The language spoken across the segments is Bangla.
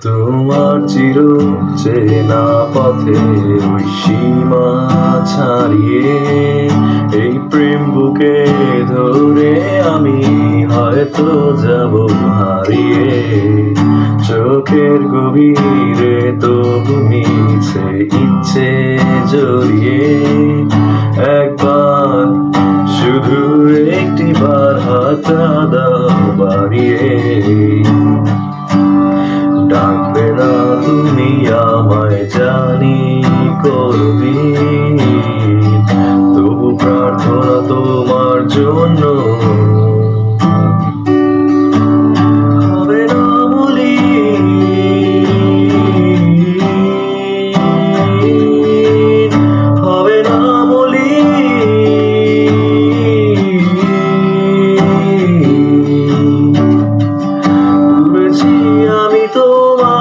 চির চেনা পথে ওই সীমা ছাড়িয়ে এই প্রেম বুকে ধরে আমি হয়তো যাব হারিয়ে। চোখের গভীরে তবু মিছে ইচ্ছে জড়িয়ে একবার শুধু একটি বার হাতা দাও বাড়িয়ে। তুমি আমায় জানি করবি তবু প্রার্থনা তোমার জন্য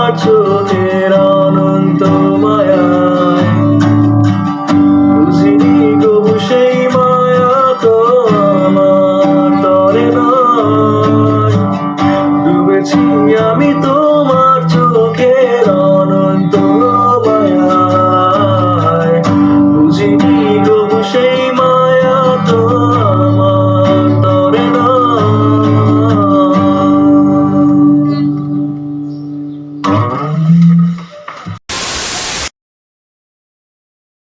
তোমার